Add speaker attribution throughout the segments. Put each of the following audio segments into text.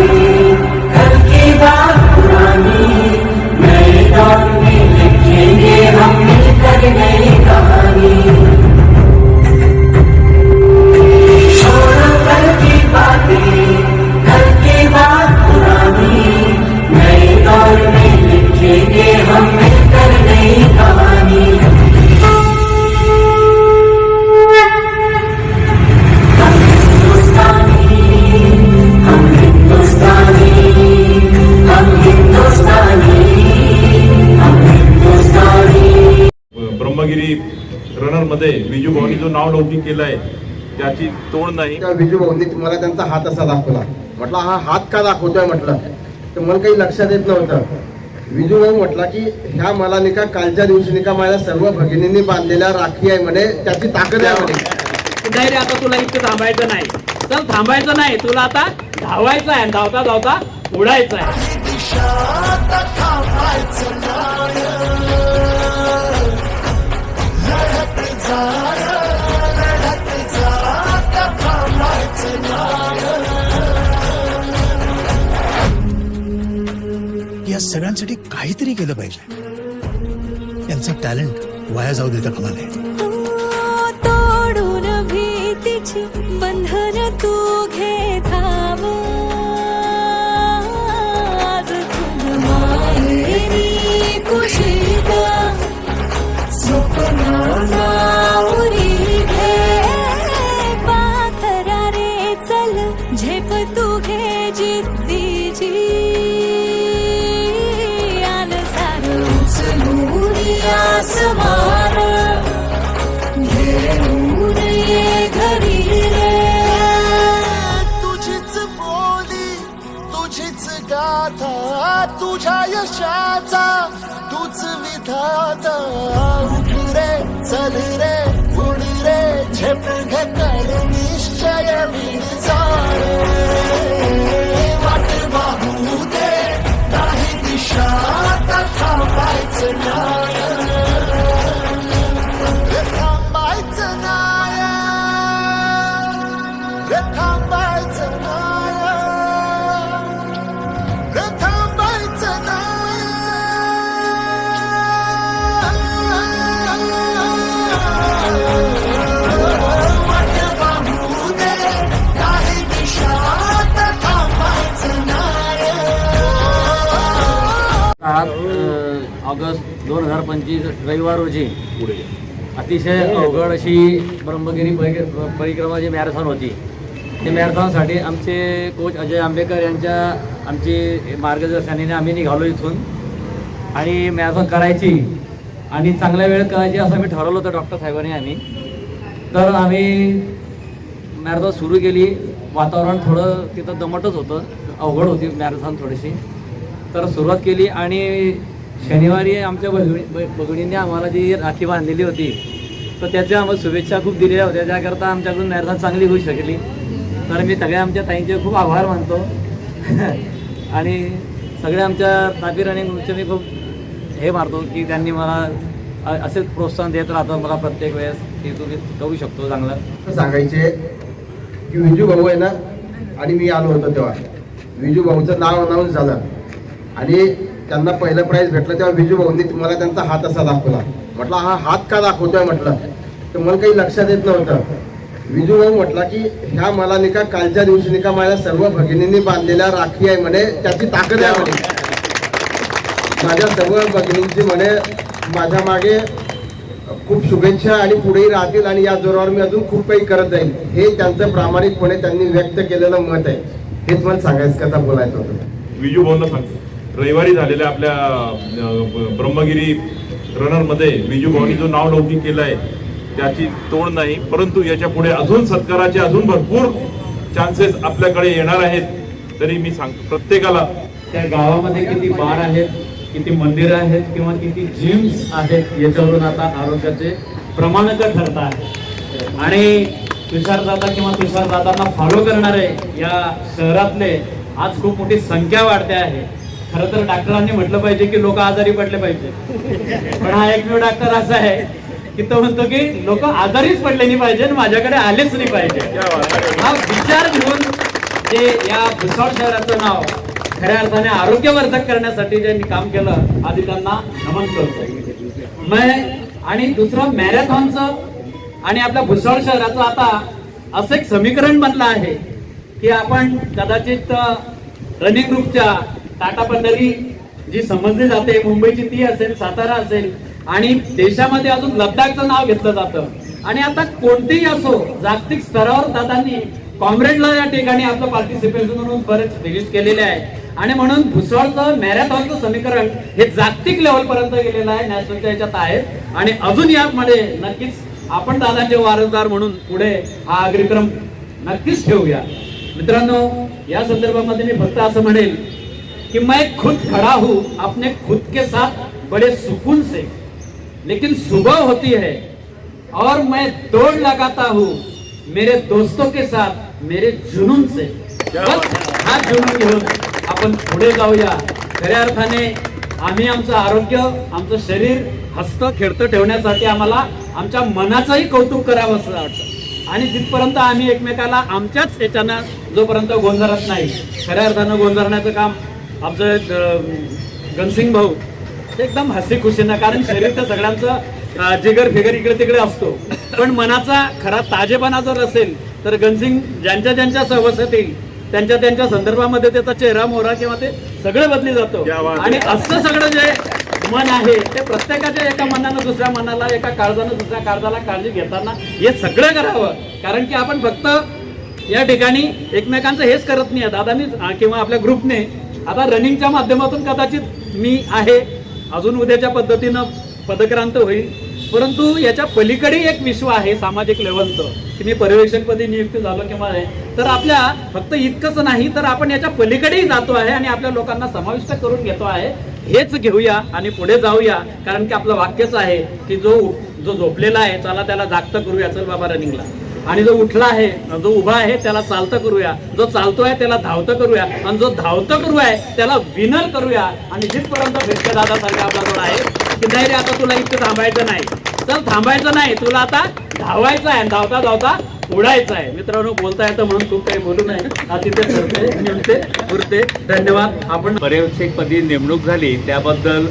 Speaker 1: be मध्ये विजू भाऊनी जो नाव लौकिक केलाय त्याची तोड नाही.
Speaker 2: त्या विजू भाऊंनी मला त्यांचा हात असा दाखवला. म्हटलं हा हात का दाखवतोय? म्हटलं. तर मला काही लक्षात येत नव्हतं. विजू भाऊ म्हटला की ह्या मला नाही का कालच्या दिवशी नाही का माझ्या सर्व भगिनींनी बांधलेल्या राखी आहे म्हणे त्याची ताकद आहे म्हणे.
Speaker 3: नाही रे आता तुला इतकं थांबायचं नाही. चल थांबायचं नाही. तुला आता धावायचं आहे धावता धावता उडायचं आहे.
Speaker 4: सगळ्यांसाठी काहीतरी केलं पाहिजे. त्यांचं टॅलेंट वाया जाऊ देता कामा नये.
Speaker 5: तोडून भीतीची बंधन तू घे धाव कुशीत उरी घे. पाखरा रे चल झेप तू घे जिद्दीची. सारं उचलून घेऊन ये घरी रे
Speaker 6: तुझीच बोली तुझीच गाथा तुझ्या यशाचा
Speaker 3: अ, ऑगस्ट दोन हजार पंचवीस रविवार रोजी.
Speaker 1: पुढे
Speaker 3: अतिशय अवघड अशी ब्रह्मगिरी परि- परिक्रमाची मॅरेथॉन होती. ते मॅरेथॉनसाठी आमचे कोच अजय आंबेकर यांच्या आमची मार्गदर्शनाने आम्ही निघालो इथून. आणि मॅरेथॉन करायची आणि चांगल्या वेळेत करायची असं आम्ही ठरवलं होतं डॉक्टर साहेबांनी आम्ही तर आम्ही मॅरेथॉन सुरू केली. वातावरण थोडं तिथं दमटच होतं. अवघड होती मॅरेथॉन थोडीशी. तर सुरुवात केली आणि शनिवारी आमच्या बहिणी ब- आम्हाला जी राखी बांधलेली होती तर त्याच्या आम्हाला शुभेच्छा खूप दिलेल्या होत्या. त्याकरता आमच्याकडून मॅरेथॉन चांगली होऊ शकली. तर मी सगळ्या आमच्या ताईंचे खूप आभार मानतो. आणि सगळ्या आमच्या तापीर आणि गुरुचे मी खूप हे मारतो की त्यांनी मला असेच प्रोत्साहन देत राहतं मला प्रत्येक वेळेस की तुम्ही करू शकतो चांगलं.
Speaker 2: सांगायचे की विजू भाऊ आहे ना आणि मी आलो होतो तेव्हा. विजू भाऊचं नाव अनाऊन्स झालं. आणि त्यांना पहिलं प्राईज भेटलं तेव्हा विजू भाऊंनी मला त्यांचा हात असा दाखवला. म्हटलं हा हात का दाखवतोय? म्हटलं. तर मला काही लक्षात येत नव्हतं. विजू भाऊ म्हटला की ह्या मला निका कालच्या दिवशी निका माझ्या सर्व भगिनींनी बांधलेल्या राखी आहे म्हणे त्याची ताकद आहे म्हणे. माझ्या सर्व भगिनींची म्हणे माझ्या मागे खूप शुभेच्छा आणि पुढेही राहतील आणि या जोरावर मी अजून खूप काही करत जाईल हे त्यांचं प्रामाणिकपणे त्यांनी व्यक्त केलेलं मत आहे. हेच मला सांगायचं कथा बोलायचं होतं.
Speaker 1: विजू भाऊंना सांगतो रविवारी झालेल्या आपल्या ब्रह्मगिरी रनरमध्ये बिजू भाऊनी जो नाव लौकिक आहे त्याची तोड नाही परंतु याच्यापुढे अजून सत्काराचे अजून भरपूर चान्सेस आपल्याकडे येणार आहेत. तरी मी सांगतो प्रत्येकाला
Speaker 3: त्या गावामध्ये किती बार आहेत किती मंदिरं आहेत किंवा किती जिम्स आहेत याच्यावरून आता आरोग्याचे प्रमाणक ठरत आहे आणि तुषारदादा किंवा तुषारदादांना फॉलो करणारे या शहरातले आज खूप मोठी संख्या वाढते आहे. खरं तर डॉक्टरांनी म्हटलं पाहिजे की लोक आजारी पडले पाहिजे. पण हा एकमेव डॉक्टर असा आहे की तो म्हणतो की लोक आजारीच पडले नाही पाहिजे आणि माझ्याकडे आलेच नाही पाहिजे. हा विचार घेऊन
Speaker 7: जे या भुसावळ शहराचं नाव खऱ्या अर्थाने आरोग्यवर्धक करण्यासाठी ज्यांनी काम केलं आधी त्यांना नमन करतो. मैं आणि दुसरं मॅरेथॉनचं आणि आपल्या भुसावळ शहराचं आता असं एक समीकरण बनलं आहे की आपण कदाचित रनिंग ग्रुपच्या टाटा पंढरी जी समजली जाते मुंबईची ती असेल सातारा असेल आणि देशामध्ये अजून लद्दाखचं नाव घेतलं जातं. आणि आता कोणतेही असो जागतिक स्तरावर दादांनी कॉम्रेडला या ठिकाणी आपलं पार्टिसिपेशन म्हणून बरेच विजिट केलेले आहे. आणि म्हणून भुसावळचं मॅरेथॉनचं समीकरण हे जागतिक लेवल पर्यंत गेलेलं आहे नॅशनलच्या याच्यात आहे. आणि अजून यामध्ये नक्कीच आपण दादांचे वारसदार म्हणून पुढे हा अग्रिक्रम नक्कीच ठेवूया. मित्रांनो या संदर्भामध्ये मी फक्त असं म्हणेल कि मैं खुद खड़ा हूं अपने खुद के साथ बड़े सुकून से। लेकिन सुबह होती है और मैं दौड़ लगाता हूं मेरे दोस्तों के साथ मेरे जुनून से। बस हा। जुनून घेऊन आपण पुढे जाऊया खऱ्या अर्थाने आम्ही आमचं आरोग्य आमचं शरीर हस्त खेळतं ठेवण्यासाठी आम्हाला आमच्या मनाचंही कौतुक करावं असं वाटतं. आणि जिथपर्यंत आम्ही एकमेकाला आमच्याच याच्यानं जोपर्यंत गोंधळत नाही खऱ्या अर्थानं गोंधळण्याचं काम आमचं गणसिंग भाऊ एकदम हसी खुशीनं कारण शरीर तर सगळ्यांचं जिगर फिगर इकडे तिकडे असतो. पण मनाचा खरा ताजेपणा जर असेल तर गणसिंग ज्यांच्या ज्यांच्या सहवासात येईल त्यांच्या त्यांच्या संदर्भामध्ये त्याचा चेहरा मोहरा किंवा ते सगळं बदली जातो. आणि असं सगळं जे मन आहे ते प्रत्येकाच्या एका मनानं दुसऱ्या मनाला एका काळजानं दुसऱ्या काळजाला काळजी घेताना हे सगळं करावं. कारण की आपण फक्त या ठिकाणी एकमेकांचं हेच करत नाही. दादानी किंवा आपल्या ग्रुपने आता रनिंगच्या माध्यमातून कदाचित मी आहे. अजून उद्याच्या पद्धतीनं पदक्रांत होईल. परंतु याच्या पलीकडे एक विश्व आहे सामाजिक लेवलचं. की मी पर्यवेक्षकपदी नियुक्त झालो किंवा आहे तर आपल्या फक्त इतकंच नाही तर आपण याच्या पलीकडेही जातो आहे आणि आपल्या लोकांना समाविष्ट करून घेतो आहे. हेच घेऊया आणि पुढे जाऊया. कारण की आपलं वाक्यच आहे की जो जो झोपलेला आहे चला त्याला जागतं करूया. चल बाबा रनिंगला. आणि जो उठला आहे जो उभा आहे त्याला चालतं करूया. जो चालतोय त्याला धावतं करूया. आणि जो धावतं करू आहे त्याला विनर करूया. आणि जिथपर्यंत भेटके दादा सारखा आहे. की नाही रे आता तुला इतकं थांबायचं नाही. तर थांबायचं नाही. तुला आता धावायचं आहे. धावता धावता उडायचं आहे. मित्रांनो बोलता येतं म्हणून खूप काही बोलू नये. हा तिथे ठरते निमते पुरते. धन्यवाद. आपण
Speaker 8: पर्यवेक्षकपदी नेमणूक झाली त्याबद्दल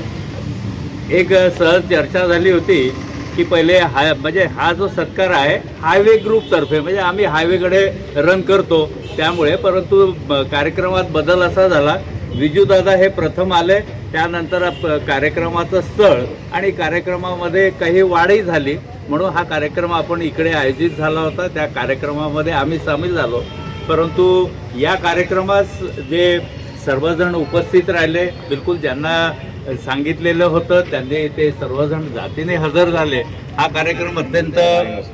Speaker 8: एक सहज चर्चा झाली होती. की पहिले हा म्हणजे हा जो सत्कार आहे हायवे ग्रुपतर्फे म्हणजे आम्ही हायवेकडे रन करतो. त्यामुळे परंतु कार्यक्रमात बदल असा झाला. विजूदादा हे प्रथम आले. त्यानंतर कार्यक्रमाचं स्थळ आणि कार्यक्रमामध्ये काही वाढही झाली. म्हणून हा कार्यक्रम आपण इकडे आयोजित झाला होता. त्या कार्यक्रमामध्ये आम्ही सामील झालो. परंतु या कार्यक्रमास जे सर्वजण उपस्थित राहिले बिलकुल ज्यांना सांगितलेलं होतं. त्यांनी ते सर्वजण जातीने हजर झाले. हा कार्यक्रम अत्यंत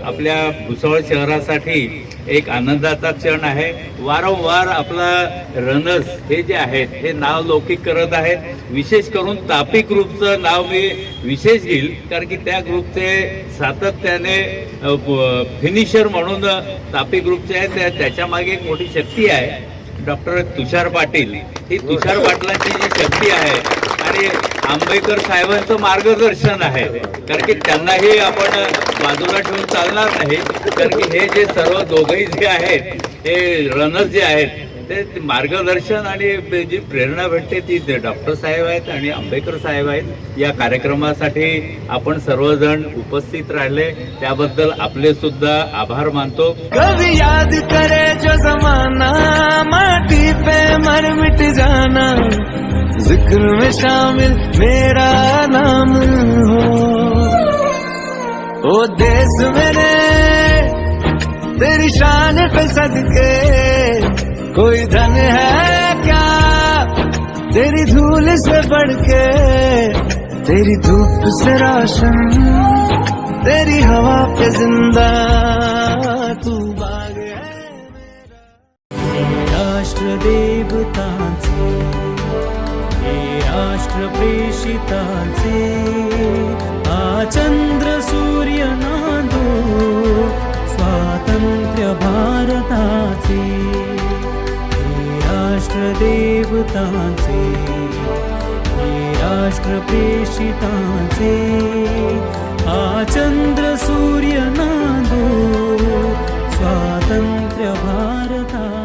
Speaker 8: आपल्या भुसावळ शहरासाठी एक आनंदाचा क्षण आहे. वारंवार आपला रनर्स हे जे आहेत हे नाव लौकिक करत आहेत. विशेष करून तापी ग्रुपचं नाव मी विशेष घेईल कारण की त्या ग्रुपचे सातत्याने फिनिशर म्हणून तापी ग्रुपचे आहेत. त्या- त्याच्यामागे एक मोठी शक्ती आहे. डॉक्टर तुषार पाटील. ही तुषार पाटलांची जी शक्ती आहे आणि आंबेडकर साहेबांचं मार्गदर्शन आहे. कारण की त्यांनाही आपण बाजूला ठेवून चालणार नाही. कारण की हे जे सर्व दोघंही जे आहेत हे रनर्स जे आहेत ते मार्गदर्शन आणि जी प्रेरणा भेटते ती डॉक्टर साहेब आहेत आणि आंबेडकर साहेब आहेत. या कार्यक्रमासाठी आपण सर्वजण उपस्थित राहिले. त्याबद्दल आपले सुद्धा आभार मानतो.
Speaker 6: कभी याद करे जो जमाना माटी पे मर मिट जाना. जिक्र में शामिल मेरा नाम हो। ओ देश मेरे तेरी शान पे सदके कोई धन है क्या? तेरी धूल से बढ़ के तेरी धूप से रोशन तेरी हवा पे जिंदा। राष्ट्र प्रेषितांचे हा चंद्र सूर्य नादो स्वातंत्र्य भारताचे हे राष्ट्रदेवतांचे हे राष्ट्र प्रेषितांचे चंद्र सूर्य नादो स्वातंत्र्य
Speaker 5: भारता